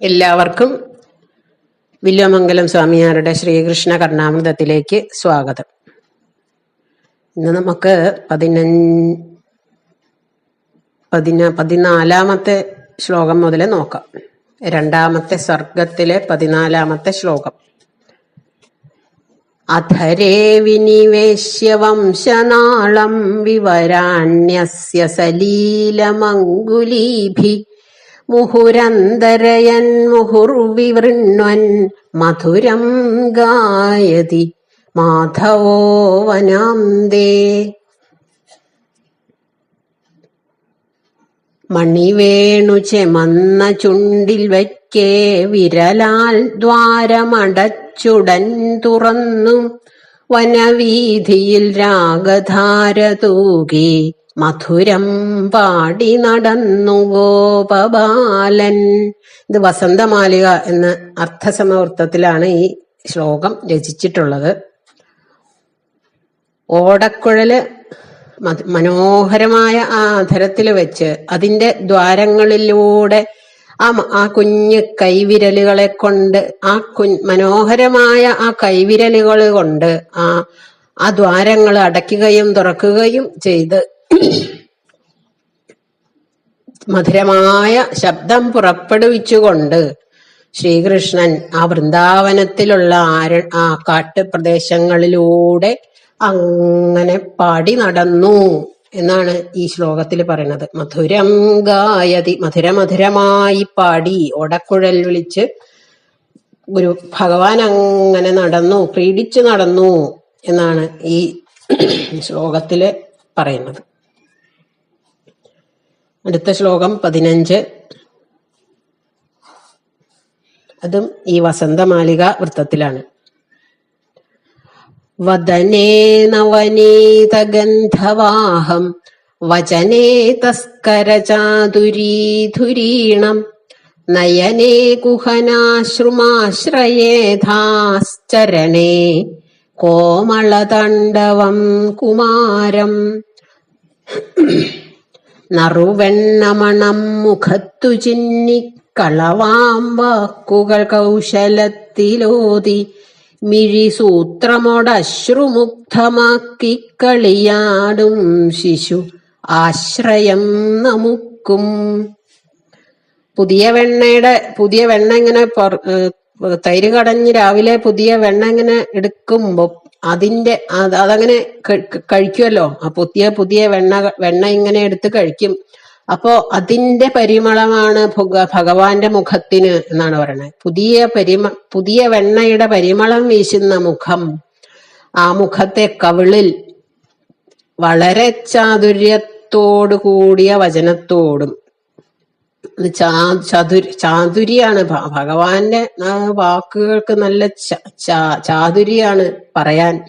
എല്ലാവർക്കും വില്വമംഗലം സ്വാമിയാരുടെ ശ്രീകൃഷ്ണ കർണാമൃതത്തിലേക്ക് സ്വാഗതം. ഇന്ന് നമുക്ക് പതിനഞ്ച് പതിന പതിനാലാമത്തെ ശ്ലോകം മുതൽ നോക്കാം. രണ്ടാമത്തെ സർഗത്തിലെ പതിനാലാമത്തെ ശ്ലോകം. അധരേ വിനിവേശ്യ വംശനാളം വിവരാണ്യസ്യ സലീലമങ്കുലീഭി മുഹുരന്തരയൻ മുഹുർവിവൃണ്വൻ മധുരം ഗായതി മാധവോ വനാന്തേ മണിവേണു ചെമന്ന ചുണ്ടിൽ വയ്ക്കേ വിരലാൽ ദ്വാരമടച്ചുടൻ തുറന്നു വനവീഥിയിൽ രാഗധാര തൂകി മധുരം പാടി നടന്നു ഗോപബാലൻ. ഇത് വസന്തമാലിക എന്ന അർത്ഥസമവൃത്തത്തിലാണ് ഈ ശ്ലോകം രചിച്ചിട്ടുള്ളത്. ഓടക്കുഴൽ മനോഹരമായ ആ അധരത്തിൽ വെച്ച് അതിന്റെ ദ്വാരങ്ങളിലൂടെ ആ ആ കുഞ്ഞ് കൈവിരലുകളെ കൊണ്ട് ആ കു മനോഹരമായ ആ കൈവിരലുകൾ കൊണ്ട് ആ ആ ദ്വാരങ്ങൾ അടയ്ക്കുകയും തുറക്കുകയും ചെയ്ത് മധുരമായ ശബ്ദം പുറപ്പെടുവിച്ചുകൊണ്ട് ശ്രീകൃഷ്ണൻ ആ വൃന്ദാവനത്തിലുള്ള ആര ആ കാട്ടുപ്രദേശങ്ങളിലൂടെ അങ്ങനെ പാടി നടന്നു എന്നാണ് ഈ ശ്ലോകത്തിൽ പറയുന്നത്. മധുരം ഗായതി മധുരമധുരമായി പാടി ഓടക്കുഴൽ വിളിച്ച് ഗുരു ഭഗവാൻ അങ്ങനെ നടന്നു ക്രീഡിച്ചു നടന്നു എന്നാണ് ഈ ശ്ലോകത്തിൽ പറയുന്നത്. അടുത്ത ശ്ലോകം പതിനഞ്ച്. അതും ഈ വസന്തമാലിക വൃത്തത്തിലാണ്. വദനേ നവനീതഗന്ധവാഹം വചനേ തസ്കരചാതുരീധുരീണം നയനേ കുഹനാശ്രുമാശ്രയേധാശ്ചരണേ കോമളതണ്ഡവം കുമാരം. നറുവെണ്ണമണം മുഖത്തു ചിന്നി കളവാം വാക്കുകൾ കൗശലത്തിലോതി മിഴി സൂത്രമൊടശ്രുമുഗ്ധമാക്കി കളിയാടും ശിശു ആശ്രയം നമുക്കും. പുതിയ വെണ്ണയുടെ പുതിയ വെണ്ണ ഇങ്ങനെ തൈര് കടഞ്ഞ് രാവിലെ പുതിയ വെണ്ണ ഇങ്ങനെ എടുക്കുമ്പോ അതിന്റെ അതങ്ങനെ കഴി- കഴിക്കുമല്ലോ പുതിയ പുതിയ വെണ്ണ വെണ്ണ ഇങ്ങനെ എടുത്ത് കഴിക്കും. അപ്പോ അതിന്റെ പരിമളമാണ് ഭഗ- ഭഗവാന്റെ മുഖത്തിന് എന്നാണ് പറയുന്നത് പുതിയ പരിമ പുതിയ വെണ്ണയുടെ പരിമളം വീശുന്ന മുഖം ആ മുഖത്തെ കവിളിൽ വളരെ ചാതുര്യത്തോടു കൂടിയ വചനത്തോടും ചതുര് ചാതുരിയാണ്. ഭഗവാന്റെ വാക്കുകൾക്ക് നല്ല ച- ചാതുരിയാണ് പറയാൻ.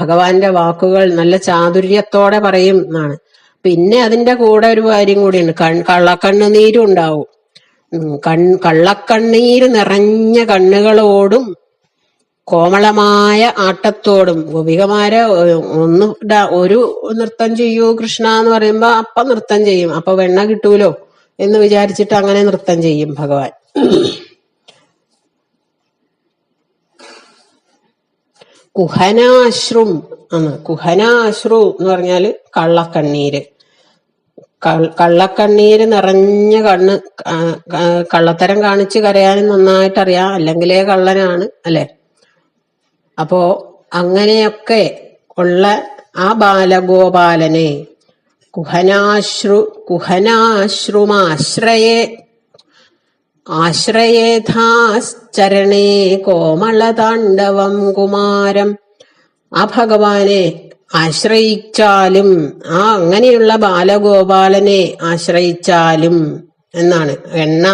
ഭഗവാന്റെ വാക്കുകൾ നല്ല ചാതുര്യത്തോടെ പറയും എന്നാണ്. പിന്നെ അതിന്റെ കൂടെ ഒരു കാര്യം കൂടിയുണ്ട്. കൺ കള്ളക്കണ്ണുനീരും ഉണ്ടാവും. കൺ കള്ളക്കണ്ണീര് നിറഞ്ഞ കണ്ണുകളോടും കോമളമായ ആട്ടത്തോടും ഗോപികമാരെ ഒന്ന് ഒരു നൃത്തം ചെയ്യൂ കൃഷ്ണ എന്ന് പറയുമ്പോ അപ്പൊ നൃത്തം ചെയ്യും. അപ്പൊ വെണ്ണ കിട്ടൂലോ? എന്ന് വിചാരിച്ചിട്ട് അങ്ങനെ നൃത്തം ചെയ്യും ഭഗവാൻ. കുഹനാശ്രും ആണ്. കുഹനാശ്രു എന്ന് പറഞ്ഞാൽ കള്ളക്കണ്ണീര്. കള്ളക്കണ്ണീര് നിറഞ്ഞ കണ്ണ് കള്ളത്തരം കാണിച്ച് കരയാനും നന്നായിട്ട് അറിയാം അല്ലെങ്കിലേ കള്ളനാണ് അല്ലെ? അപ്പോ അങ്ങനെയൊക്കെ ഉള്ള ആ ബാലഗോപാലനെ കുഹനാശ്രു കുഹനാശ്രുമാശ്രയേ. ആശ്രയേധാശ്ചരണേ കോമളതാണ്ഡവം കുമാരം. ആ ഭഗവാനെ ആശ്രയിച്ചാലും ആ അങ്ങനെയുള്ള ബാലഗോപാലനെ ആശ്രയിച്ചാലും എന്നാണ്. എണ്ണ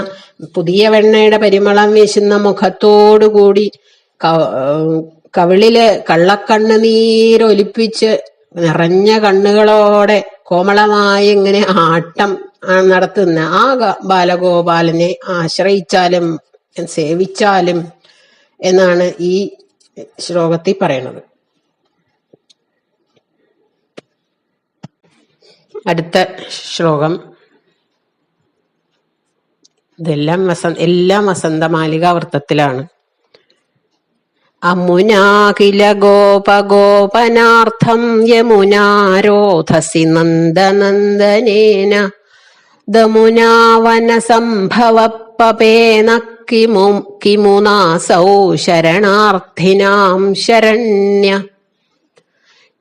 പുതിയ വെണ്ണയുടെ പരിമളം വീശുന്ന മുഖത്തോടുകൂടി കവിളിൽ കള്ളക്കണ്ണുനീരൊലിപ്പിച്ച് നിറഞ്ഞ കണ്ണുകളോടെ കോമളമായി ഇങ്ങനെ ആട്ടം നടത്തുന്ന ആ ബാലഗോപാലനെ ആശ്രയിച്ചാലും സേവിച്ചാലും എന്നാണ് ഈ ശ്ലോകത്തിൽ പറയുന്നത് അടുത്ത ശ്ലോകം. ഇതെല്ലാം വസ എല്ലാം വസന്തമാലിക വൃത്തത്തിലാണ് അമുനാകില ഗോപഗോപനാർത്ഥം യമുനാരോധസി നന്ദനന്ദനേന ദമുനാവന സംഭവ പപേന കിമു കിമുനാസൗ ശരണാർത്ഥിനാം ശരണ്യ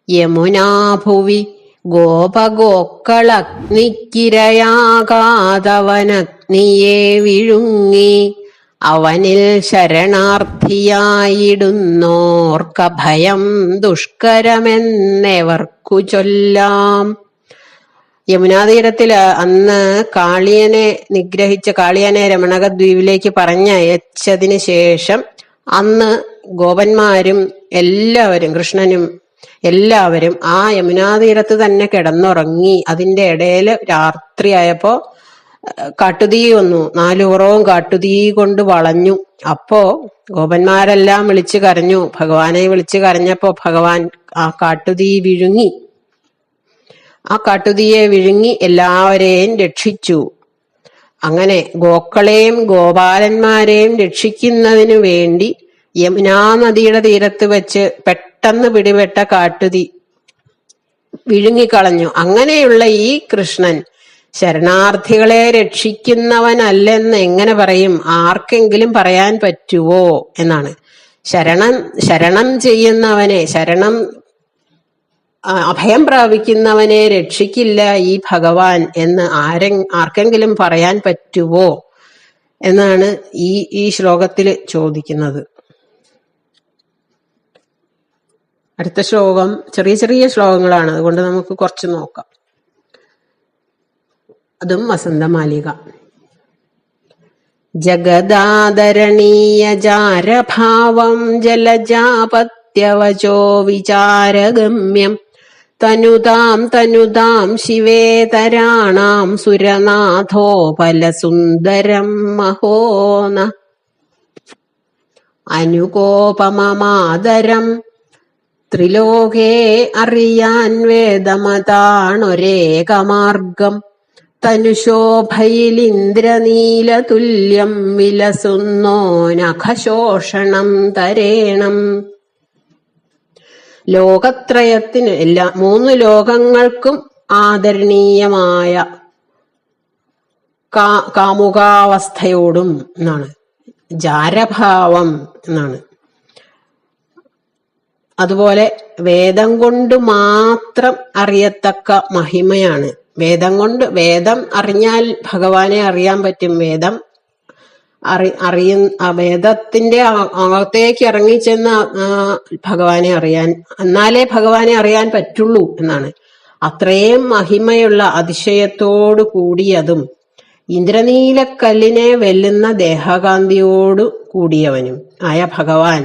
യമുനാഭുവി ഗോപഗോക്കളഗ്നിക്കിരയാകാതവനഗ്നിയെ വിഴുങ്ങി അവനിൽ ശരണാർത്ഥിയായിടുന്നോർക്ക ഭയം ദുഷ്കരമെന്നെവർക്കു ചൊല്ലാം. യമുനാതീരത്തിൽ അന്ന് കാളിയനെ നിഗ്രഹിച്ച കാളിയനെ രമണകദ്വീപിലേക്ക് പറഞ്ഞയച്ചതിന് ശേഷം അന്ന് ഗോപന്മാരും എല്ലാവരും കൃഷ്ണനും എല്ലാവരും ആ യമുനാതീരത്ത് തന്നെ കിടന്നുറങ്ങി. അതിന്റെ ഇടയിൽ രാത്രിയായപ്പോ കാട്ടുതീ വന്നു. നാലുപുറവും കാട്ടുതീ കൊണ്ട് വളഞ്ഞു. അപ്പോ ഗോപന്മാരെല്ലാം വിളിച്ചു കരഞ്ഞു. ഭഗവാനെ വിളിച്ചു കരഞ്ഞപ്പോ ഭഗവാൻ ആ കാട്ടുതീ വിഴുങ്ങി. ആ കാട്ടുതീയെ വിഴുങ്ങി എല്ലാവരെയും രക്ഷിച്ചു. അങ്ങനെ ഗോക്കളെയും ഗോപാലന്മാരെയും രക്ഷിക്കുന്നതിനു വേണ്ടി യമുനാ നദിയുടെ തീരത്ത് വെച്ച് പെട്ടെന്ന് പിടിപെട്ട കാട്ടുതീ വിഴുങ്ങിക്കളഞ്ഞു. അങ്ങനെയുള്ള ഈ കൃഷ്ണൻ ശരണാർത്ഥികളെ രക്ഷിക്കുന്നവനല്ലെന്ന് എങ്ങനെ പറയും? ആർക്കെങ്കിലും പറയാൻ പറ്റുവോ? എന്നാണ്. ശരണം ശരണം ചെയ്യുന്നവനെ ശരണം അഭയം പ്രാപിക്കുന്നവനെ രക്ഷിക്കില്ല ഈ ഭഗവാൻ എന്ന് ആരെ ആർക്കെങ്കിലും പറയാൻ പറ്റുവോ? എന്നാണ് ഈ ഈ ശ്ലോകത്തിൽ ചോദിക്കുന്നത്. അടുത്ത ശ്ലോകം ചെറിയ ചെറിയ ശ്ലോകങ്ങളാണ്. അതുകൊണ്ട് നമുക്ക് കുറച്ച് നോക്കാം. അതും വസന്തമാലിക ജഗദാദരണീയ ജാരഭാവം ജലജാപത്യവചോ വിചാരഗമ്യം. തനുതാം തനുതാം ശിവേതരാണാം സുരനാഥോപലസുന്ദരം മഹോന. അനുകോപമമാദരം. ത്രിലോകേ അറിയാൻ വേദമതാണൊരേകമാർഗം. തനുശോഭയിലിന്ദ്രനീലതുല്യം വിലസുന്നോ നഖശോഷണം തരേണം. ലോകത്രയത്തിന് എല്ലാ മൂന്ന് ലോകങ്ങൾക്കും ആദരണീയമായ കാ കാമുകാവസ്ഥയോടും എന്നാണ് ജാരഭാവം എന്നാണ് അതുപോലെ വേദം കൊണ്ട് മാത്രം അറിയത്തക്ക മഹിമയാണ് വേദം കൊണ്ട് വേദം അറിഞ്ഞാൽ ഭഗവാനെ അറിയാൻ പറ്റും. വേദം അറി അറിയ വേദത്തിന്റെ അകത്തേക്ക് ഇറങ്ങിച്ചെന്ന് ഭഗവാനെ അറിയാൻ എന്നാലേ ഭഗവാനെ അറിയാൻ പറ്റുള്ളൂ എന്നാണ്. അത്രയും മഹിമയുള്ള അതിശയത്തോടു കൂടിയതും ഇന്ദ്രനീലക്കല്ലിനെ വെല്ലുന്ന ദേഹകാന്തിയോടു കൂടിയവനും ആയ ഭഗവാൻ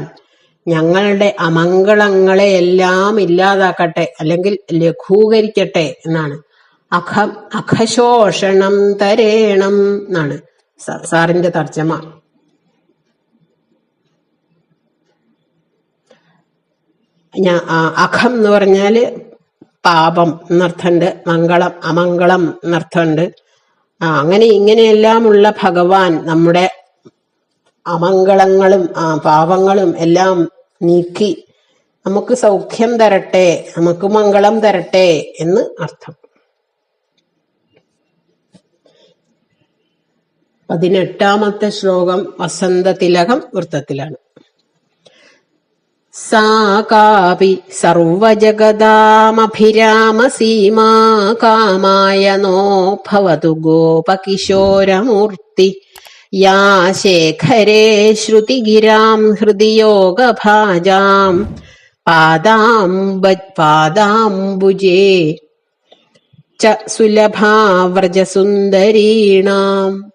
ഞങ്ങളുടെ അമംഗളങ്ങളെ എല്ലാം ഇല്ലാതാക്കട്ടെ അല്ലെങ്കിൽ ലഘൂകരിക്കട്ടെ എന്നാണ്. അഖം അഖശോഷണം തരേണം എന്നാണ്. സാറിന്റെ തർജമ. ഞാ അഖം എന്ന് പറഞ്ഞാൽ പാപം എന്നർത്ഥമുണ്ട് മംഗളം അമംഗളം എന്നർത്ഥമുണ്ട് അങ്ങനെ ഇങ്ങനെയെല്ലാമുള്ള ഭഗവാൻ നമ്മുടെ അമംഗളങ്ങളും പാപങ്ങളും എല്ലാം നീക്കി നമുക്ക് സൗഖ്യം തരട്ടെ നമുക്ക് മംഗളം തരട്ടെ എന്ന് അർത്ഥം. പതിനെട്ടാമത്തെ ശ്ലോകം വസന്തതിലകം വൃത്തത്തിലാണ്. സാ കാപി സർവജഗദാമഭിരാമസീമാ കാമായ നോ ഭവതു ഗോപകിശോരമൂർത്തി. യാ ശേഖരേ ശ്രുതിഗിരാം ഹൃദിയോഗഭാജാം. പാദാംബ പാദാംബുജേ ച സുലഭാവ്രജസുന്ദരീണാം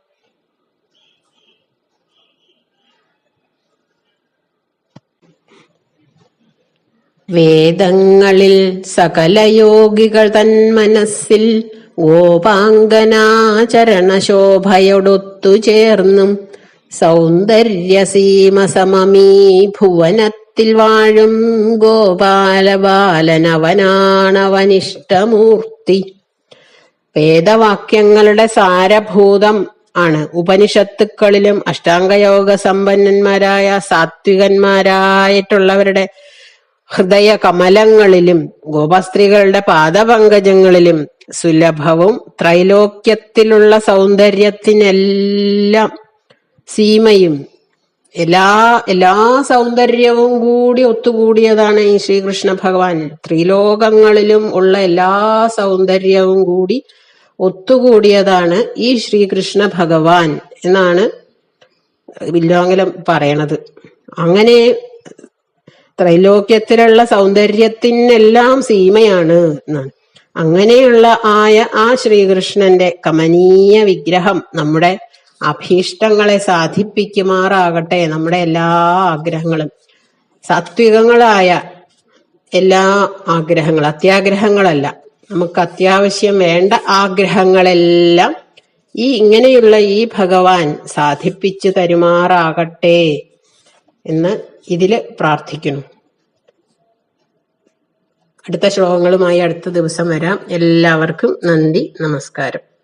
വേദങ്ങളിൽ സകല യോഗികൾ തൻ മനസ്സിൽ ഗോപാംഗനാചരണശോഭയൊടൊത്തു ചേർന്നും സൗന്ദര്യസീമ സമമീ ഭുവനത്തിൽ വാഴും ഗോപാലബാലനവനാണവനിഷ്ടമൂർത്തി വേദവാക്യങ്ങളുടെ സാരഭൂതം ആണ്. ഉപനിഷത്തുക്കളിലും അഷ്ടാംഗയോഗ സമ്പന്നന്മാരായ സാത്വികന്മാരായിട്ടുള്ളവരുടെ ഹൃദയ കമലങ്ങളിലും ഗോപസ്ത്രീകളുടെ പാദപങ്കജങ്ങളിലും സുലഭവും ത്രൈലോക്യത്തിലുള്ള സൗന്ദര്യത്തിനെല്ലാം സീമയും എല്ലാ എല്ലാ സൗന്ദര്യവും കൂടി ഒത്തുകൂടിയതാണ് ഈ ശ്രീകൃഷ്ണ ഭഗവാൻ. ത്രിലോകങ്ങളിലും ഉള്ള എല്ലാ സൗന്ദര്യവും കൂടി ഒത്തുകൂടിയതാണ് ഈ ശ്രീകൃഷ്ണ ഭഗവാൻ എന്നാണ് വില്ലോങ്കലം പറയണത്. അങ്ങനെ ത്രൈലോക്യത്തിലുള്ള സൗന്ദര്യത്തിനെല്ലാം സീമയാണ് എന്നാണ്. അങ്ങനെയുള്ള ആയ ആ ശ്രീകൃഷ്ണന്റെ കമനീയ വിഗ്രഹം നമ്മുടെ അഭീഷ്ടങ്ങളെ സാധിപ്പിക്കുമാറാകട്ടെ നമ്മുടെ എല്ലാ ആഗ്രഹങ്ങളും. സാത്വികങ്ങളായ എല്ലാ ആഗ്രഹങ്ങൾ അത്യാഗ്രഹങ്ങളല്ല. നമുക്ക് അത്യാവശ്യം വേണ്ട ആഗ്രഹങ്ങളെല്ലാം ഈ ഇങ്ങനെയുള്ള ഈ ഭഗവാൻ സാധിപ്പിച്ചു തരുമാറാകട്ടെ എന്ന് ഇതിൽ പ്രാർത്ഥിക്കുന്നു. അടുത്ത ശ്ലോകങ്ങളുമായി അടുത്ത ദിവസം വരാം. എല്ലാവർക്കും നന്ദി നമസ്കാരം.